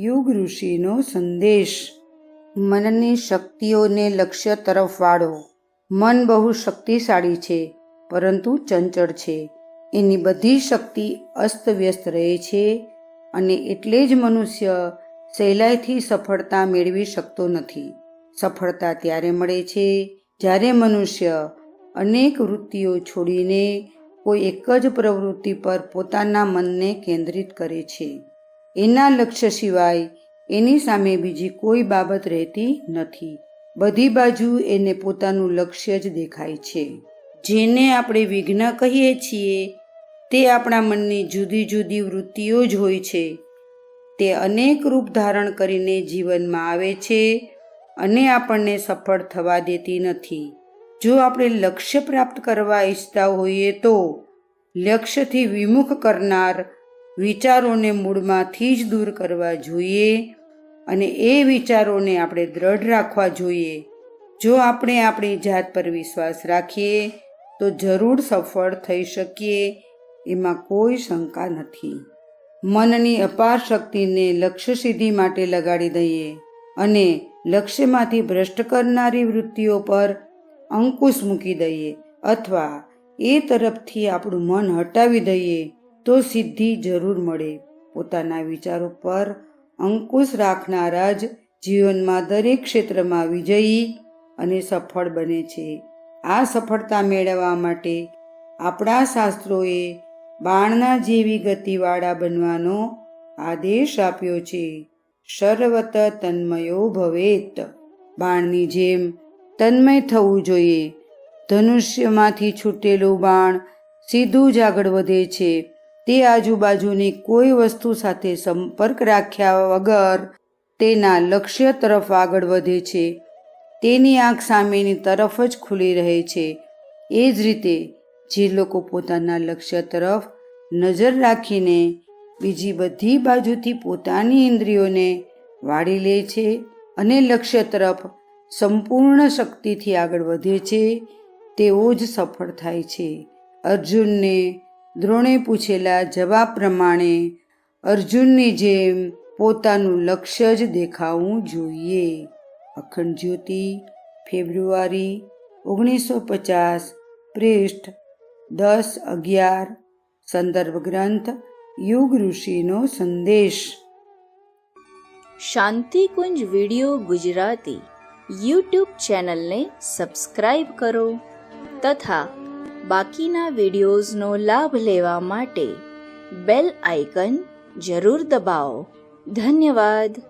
યુગ ઋષિનો સંદેશ. મનની શક્તિઓને લક્ષ્ય તરફ વાળો. મન બહુ શક્તિશાળી છે, પરંતુ ચંચળ છે. એની બધી શક્તિ અસ્તવ્યસ્ત રહે છે અને એટલે જ મનુષ્ય સહેલાઈથી સફળતા મેળવી શકતો નથી. સફળતા ત્યારે મળે છે જ્યારે મનુષ્ય અનેક વૃત્તિઓ છોડીને કોઈ એક જ પ્રવૃત્તિ પર પોતાના મનને કેન્દ્રિત કરે છે. એના લક્ષ્ય સિવાય એની સામે બીજી કોઈ બાબત રહેતી નથી. બધી બાજુ એને પોતાનું લક્ષ્ય જ દેખાય છે. જેને આપણે વિઘ્ન કહીએ છીએ, તે આપણા મનની જુદી જુદી વૃત્તિઓ જ હોય છે. તે અનેક રૂપ ધારણ કરીને જીવનમાં આવે છે અને આપણને સફળ થવા દેતી નથી. જો આપણે લક્ષ્ય પ્રાપ્ત કરવા ઈચ્છતા હોઈએ તો લક્ષ્યથી વિમુખ કરનાર વિચારોને મૂળમાંથી જ દૂર કરવા જોઈએ અને એ વિચારોને આપણે દ્રઢ રાખવા જોઈએ. જો આપણે આપણી જાત પર વિશ્વાસ રાખીએ, તો જરૂર સફળ થઈ શકીએ, એમાં કોઈ શંકા નથી. મનની અપાર શક્તિને લક્ષ્ય સિદ્ધિ માટે લગાડી દઈએ અને લક્ષ્યમાંથી ભ્રષ્ટ કરનારી વૃત્તિઓ પર અંકુશ મૂકી દઈએ અથવા એ તરફથી આપણું મન હટાવી દઈએ તો સિદ્ધિ જરૂર મળે. પોતાના વિચારો પર અંકુશ રાખનારા જ જીવનમાં દરેક ક્ષેત્રમાં વિજયી અને સફળ બને છે. આ સફળતા મેળવવા માટે આપણા શાસ્ત્રોએ બાણના જેવી ગતિવાળા બનવાનો આદેશ આપ્યો છે. સર્વત તન્મયો ભવેત. બાણની જેમ તન્મય થવું જોઈએ. ધનુષ્યમાંથી છૂટેલું બાણ સીધું જ આગળ વધે છે. તે આજુબાજુની કોઈ વસ્તુ સાથે સંપર્ક રાખ્યા વગર તેના લક્ષ્ય તરફ આગળ વધે છે. તેની આંખ સામેની તરફ જ ખુલી રહે છે. એ જ રીતે જે લોકો પોતાના લક્ષ્ય તરફ નજર રાખીને બીજી બધી બાજુથી પોતાની ઇન્દ્રિયોને વાળી લે છે અને લક્ષ્ય તરફ સંપૂર્ણ શક્તિથી આગળ વધે છે, તેઓ જ સફળ થાય છે. અર્જુનને દ્રોણે પૂછેલા જવાબ પ્રમાણે અર્જુનની જેમ પોતાનું લક્ષ્ય જ દેખાવું જોઈએ. અખંડ જ્યોતિ, ફેબ્રુઆરી, ઓગણીસો પચાસ, પૃષ્ઠ, દસ, અગિયાર, સંદર્ભ ગ્રંથ, યુગ ઋષિનો સંદેશ. શાંતિકુંજ વિડિયો ગુજરાતી યુટ્યુબ ચેનલને સબસ્ક્રાઇબ કરો તથા બાકીના વિડીયોઝનો લાભ લેવા માટે બેલ આઇકન જરૂર દબાવો. ધન્યવાદ.